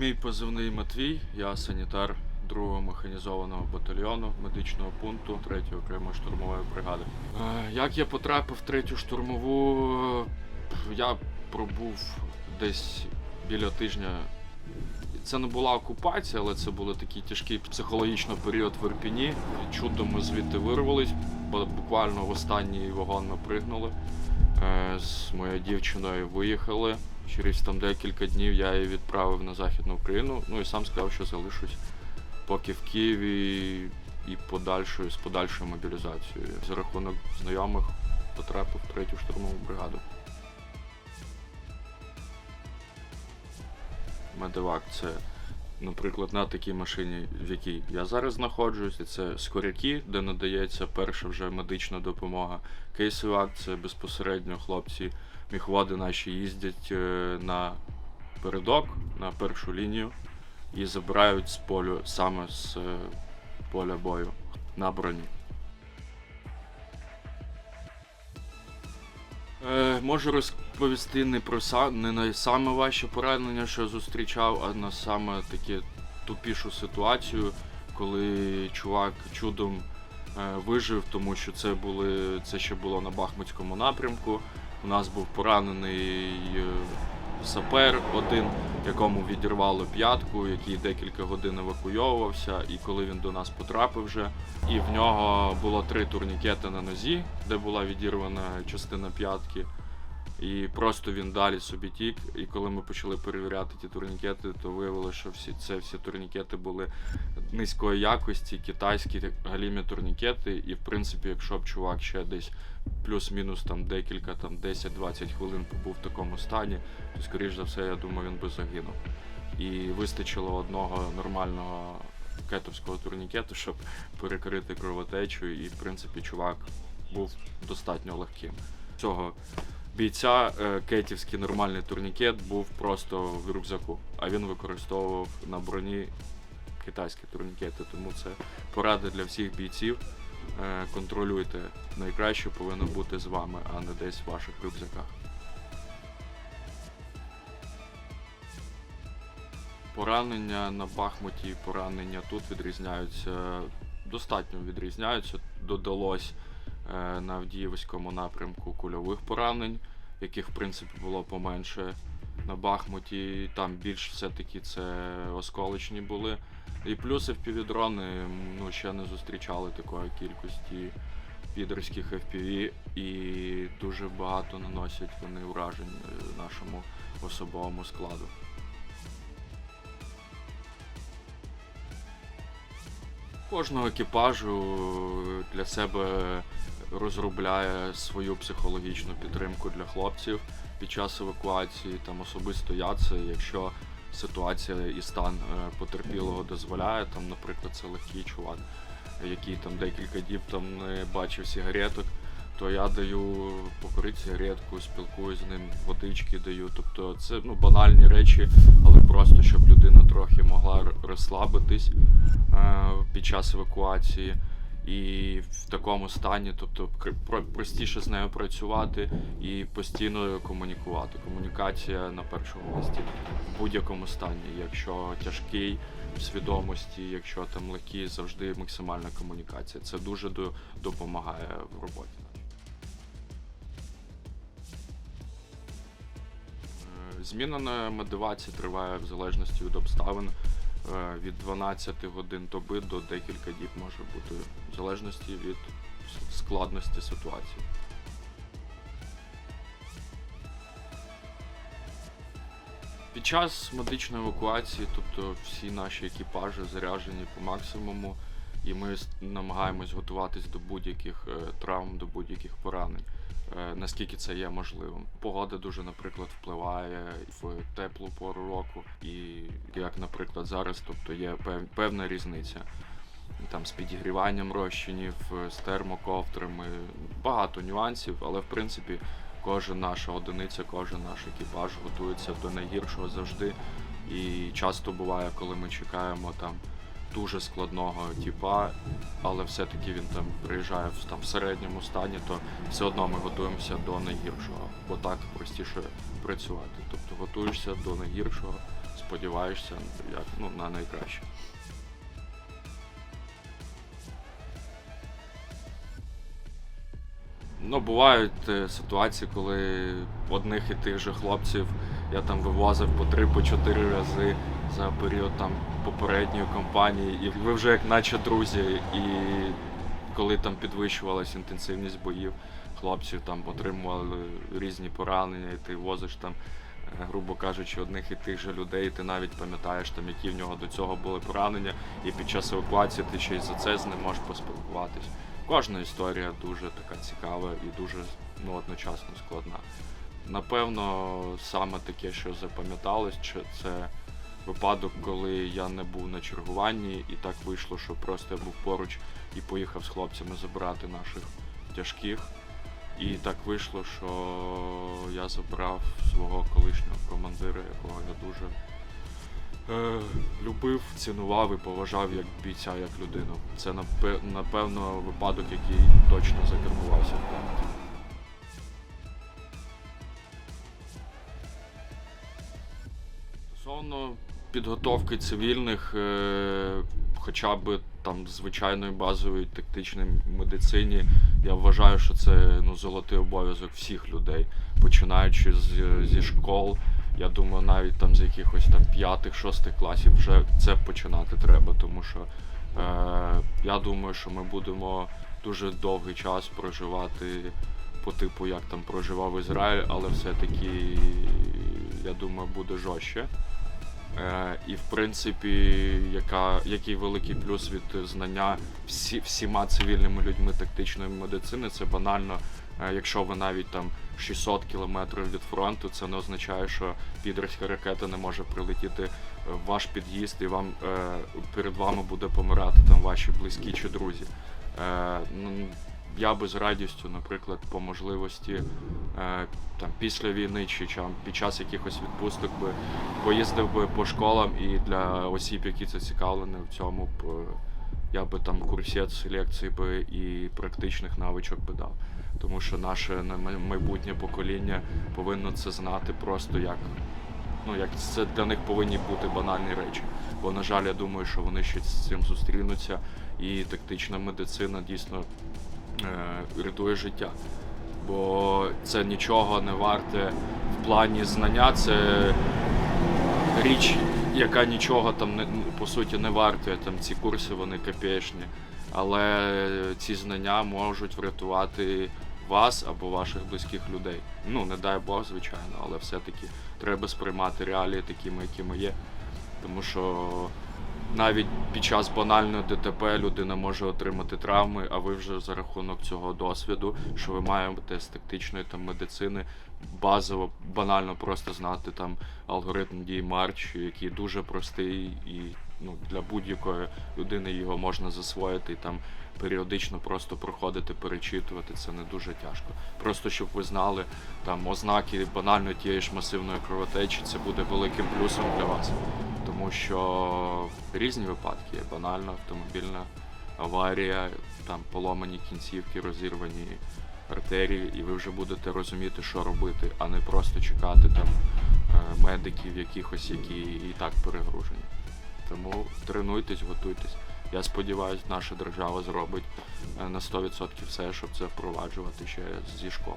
Мій позивний Матвій, я санітар 2-го механізованого батальйону медичного пункту 3-ї окремої штурмової бригади. Е, Як я потрапив в третю штурмову, е, я пробув десь біля тижня. Це не була окупація, але це був такий тяжкий психологічний період в Ірпіні. Чудом ми звідти вирвались, бо буквально в останній вагон ми пригнули. Е, З моєю дівчиною виїхали. Через там декілька днів я її відправив на Західну Україну. Ну і сам сказав, що залишусь поки в Києві і подальшою з подальшою мобілізацією. За рахунок знайомих потрапив в третю штурмову бригаду. Медивак це, наприклад, на такій машині, в якій я зараз знаходжусь, це скоряки, де надається перша вже медична допомога. Кейсивак це безпосередньо хлопці, міхводи наші їздять е, на передок, на першу лінію і забирають з полю саме з е, поля бою на броні. Е, можу розповісти не про не на саме важче поранення, що зустрічав, а на саме таке тупішу ситуацію, коли чувак чудом е, вижив, тому що це були це ще було на Бахмутському напрямку. У нас був поранений е, сапер один, якому відірвало п'ятку, який декілька годин евакуйовувався. І коли він до нас потрапив вже, і в нього було три турнікети на нозі, де була відірвана частина п'ятки. І просто він далі собі тік. І коли ми почали перевіряти ті турнікети, то виявилося, що всі це всі турнікети були низької якості, китайські галімі турнікети. І в принципі, якщо б чувак ще десь плюс-мінус там декілька, там 10-20 хвилин побув в такому стані, то скоріш за все, я думаю, він би загинув. І вистачило одного нормального кетовського турнікету, щоб перекрити кровотечу, і в принципі чувак був достатньо легким. Цього бійця е, кетівський нормальний турнікет був просто в рюкзаку, а він використовував на броні китайські турнікети. Тому це порада для всіх бійців. Е, Контролюйте. Найкраще повинно бути з вами, а не десь в ваших рюкзаках. Поранення на Бахмуті поранення тут відрізняються, достатньо відрізняються. Додалось на Авдіївському напрямку кульових поранень, яких в принципі було поменше. На Бахмуті там більш все-таки це осколочні були. І плюс FPV-дрони ну, ще не зустрічали такої кількості підерських FPV і дуже багато наносять вони уражень е, нашому особовому складу. Кожного екіпажу для себе розробляє свою психологічну підтримку для хлопців під час евакуації. Там особисто я це, якщо ситуація і стан е, потерпілого дозволяє, там, наприклад, це легкий чувак, який там декілька діб там не бачив сигареток, то я даю покурити сигаретку, спілкуюсь з ним, водички даю. Тобто це ну, банальні речі, але просто щоб людина трохи могла розслабитись е, під час евакуації. І в такому стані, тобто простіше з нею працювати і постійно комунікувати. Комунікація на першому місці в будь-якому стані. Якщо тяжкий в свідомості, якщо там легкий, завжди максимальна комунікація. Це дуже допомагає в роботі. Е, Зміна на мотивації триває в залежності від обставин від 12 годин доби до декілька діб може бути, в залежності від складності ситуації. Під час медичної евакуації, тобто всі наші екіпажі заряджені по максимуму, і ми намагаємось готуватись до будь-яких е, травм, до будь-яких поранень, е, наскільки це є можливим. Погода дуже, наприклад, впливає в теплу пору року, і як, наприклад, зараз, тобто є пев- певна різниця. Там з підігріванням розчинів, е, з термоковтрами, багато нюансів, але в принципі кожен наша одиниця, кожен наш екіпаж готується до найгіршого завжди. І часто буває, коли ми чекаємо там дуже складного тіпа, але все-таки він там приїжджає в, там, середньому стані, то все одно ми готуємося до найгіршого, бо так простіше працювати. Тобто готуєшся до найгіршого, сподіваєшся як, ну, на найкраще. Ну, бувають е, ситуації, коли одних і тих же хлопців я там вивозив по три, по рази за період там попередньої кампанії, і ви вже як наче друзі, і коли там підвищувалась інтенсивність боїв, хлопців там отримували різні поранення, і ти возиш там, е, грубо кажучи, одних і тих же людей, і ти навіть пам'ятаєш там, які в нього до цього були поранення, і під час евакуації ти ще й за це з ним можеш поспілкуватись. Кожна історія дуже така цікава і дуже ну, одночасно складна. Напевно, саме таке, що запам'яталось, це випадок, коли я не був на чергуванні, і так вийшло, що просто я був поруч і поїхав з хлопцями забирати наших тяжких. І так вийшло, що я забрав свого колишнього командира, якого я дуже е, любив, цінував і поважав як бійця, як людину. Це напевно випадок, який точно закарбувався в пам'яті. Стосовно підготовки цивільних, е, хоча б там звичайної базової тактичної медицині, я вважаю, що це ну, золотий обов'язок всіх людей, починаючи з, зі школ. Я думаю, навіть там з якихось там п'ятих, шостих класів вже це починати треба, тому що е, я думаю, що ми будемо дуже довгий час проживати по типу, як там проживав Ізраїль, але все-таки, я думаю, буде жорстче. Е, і в принципі, яка, який великий плюс від знання всі, всіма цивільними людьми тактичної медицини, це банально, е, якщо ви навіть там 600 кілометрів від фронту, це не означає, що підерська ракета не може прилетіти в ваш під'їзд і вам е, перед вами буде помирати там ваші близькі чи друзі. Я би з радістю, наприклад, по можливості е, там після війни чи під час якихось відпусток би поїздив би по школам і для осіб, які зацікавлені в цьому б е, я би там курсет селекції би і практичних навичок би дав. Тому що наше майбутнє покоління повинно це знати просто як. Ну, як це для них повинні бути банальні речі. Бо, на жаль, я думаю, що вони ще з цим зустрінуться, і тактична медицина дійсно рятує життя. Бо це нічого не варте в плані знання, це річ, яка нічого там не, по суті не вартує. Там ці курси вони копеечні. Але ці знання можуть врятувати вас або ваших близьких людей. Ну, не дай Бог, звичайно, але все-таки треба сприймати реалії такими, якими є. Тому що навіть під час банальної ДТП людина може отримати травми, а ви вже за рахунок цього досвіду, що ви маєте з тактичної там медицини, базово, банально просто знати там алгоритм дій Марч, який дуже простий і ну, для будь-якої людини його можна засвоїти і там періодично просто проходити, перечитувати. Це не дуже тяжко. Просто щоб ви знали там ознаки банально тієї ж масивної кровотечі, це буде великим плюсом для вас. Тому що різні випадки є банальна автомобільна аварія, там поломані кінцівки, розірвані артерії, і ви вже будете розуміти, що робити, а не просто чекати там е, медиків якихось, які і так перегружені. Тому тренуйтесь, готуйтесь. Я сподіваюся, наша держава зробить е, на 100% все, щоб це впроваджувати ще зі школ.